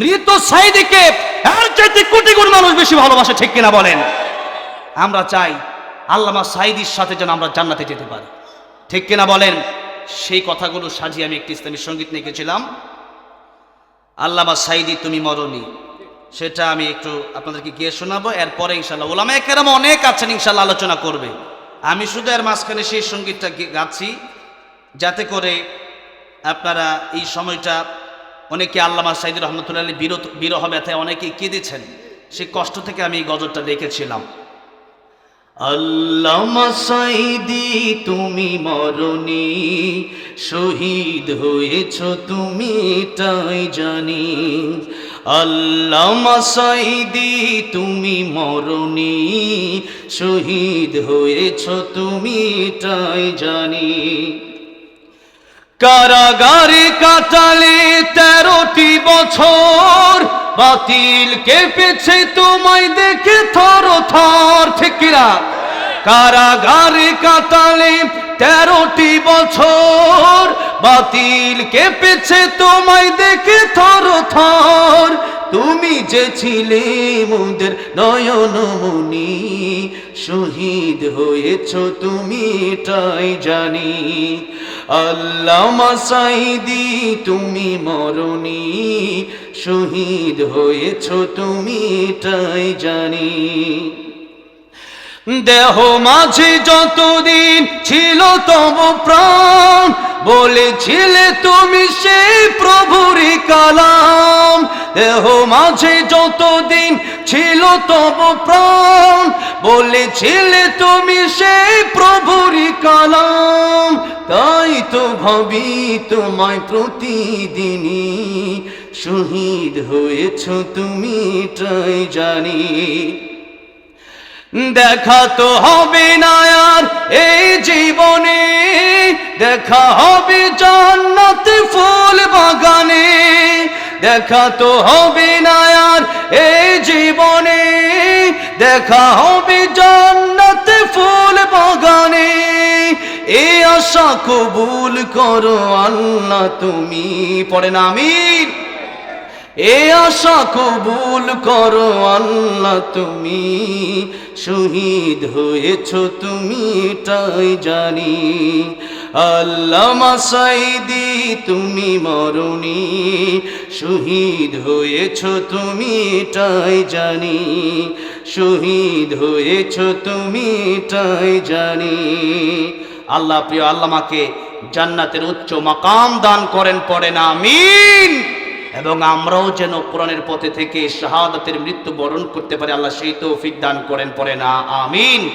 মৃত সাইদিকে এর চাইতে কোটি গুণ মানুষ বেশি ভালোবাসে, ঠিক কিনা বলেন? আমরা চাই আল্লামা সাইদির সাথে যেন আমরা জান্নাতে যেতে পারি। ঠিক কিনা বলেন? সেই কথাগুলো সাজিয়ে আমি একটি ইসলামী সংগীত লিখেছিলাম আল্লামা সাইদি, তুমি মরণি সেটা আমি একটু আপনাদেরকে গিয়ে শোনাবো। এরপরে ইনশাল্লাহ ওলামা একেরাম অনেক আছেন ইনশাল্লাহ আলোচনা করবে। আমি শুধু এর মাঝখানে সেই সঙ্গীতটা গাচ্ছি, যাতে করে আপনারা এই সময়টা অনেকে আল্লামা সাইদুর রহমতুল্লাহ আলী বিরত বিরহ ব্যথায় অনেকেই কেঁদেছেন। সেই কষ্ট থেকে আমি এই গজলটা লিখেছিলাম আল্লামা সাইদি, তুমি মরণি, শহীদ হয়েছ তুমি তাই জানি। আল্লামা সাইদি, তুমি মরণি, শহীদ হয়েছ তুমি তাই জানি। কারাগারে কাটালে বাতিল কেঁপেছে তোমায় দেখে থর থর ঠিকিরা কারাগারে কাতালে তেরোটি বছর। বাতিল কেঁপেছে তোমায় দেখে থর থর তুমি যে ছিলে মুদের নয়নমণি শহীদ হয়েছ তুমি এটাই জানি। আল্লামা সাইদি তুমি মরণি, শহীদ হয়েছ তুমি এটাই জানি। দেহ মাঝে যতদিন ছিল তব প্রাণ, বলেছিলে তুমি সেই প্রভুরি কালাম। দেহ মাঝে যতদিন ছিল তব প্রাণ, বলেছিলে তুমি সেই প্রভুরি কালাম। তাই তো ভাবি তোমায় প্রতিদিনই শহীদ হয়েছ তুমি এটাই জানি। দেখা তো হবে না আর এই জীবনে, দেখা হবে জান্নাত ফুল বাগানে দেখা তো হবে না আর এই জীবনে, দেখা হবে জান্নাত ফুল বাগানে। এ আশা কবুল করো আল্লাহ তুমি, পড়ে না আমিন। এ আশা কবুল করো আল্লাহ তুমি, শহীদ হয়েছ তুমি এটাই জানি। আল্লামা সাইদি, তুমি মরণি শহীদ হয়েছ তুমি, এটাই জানি। শহীদ হয়েছ তুমি, এটাই জানি। আল্লাহ প্রিয় আল্লামাকে জান্নাতের উচ্চ মাকাম দান করেন, পড়েন, আমিন। এবং আমরাও যেন কোরআনের পথে থেকে শাহাদাতের মৃত্যু বরণ করতে পারি, আল্লাহ সেই তৌফিক দান করেন পরে না আমিন।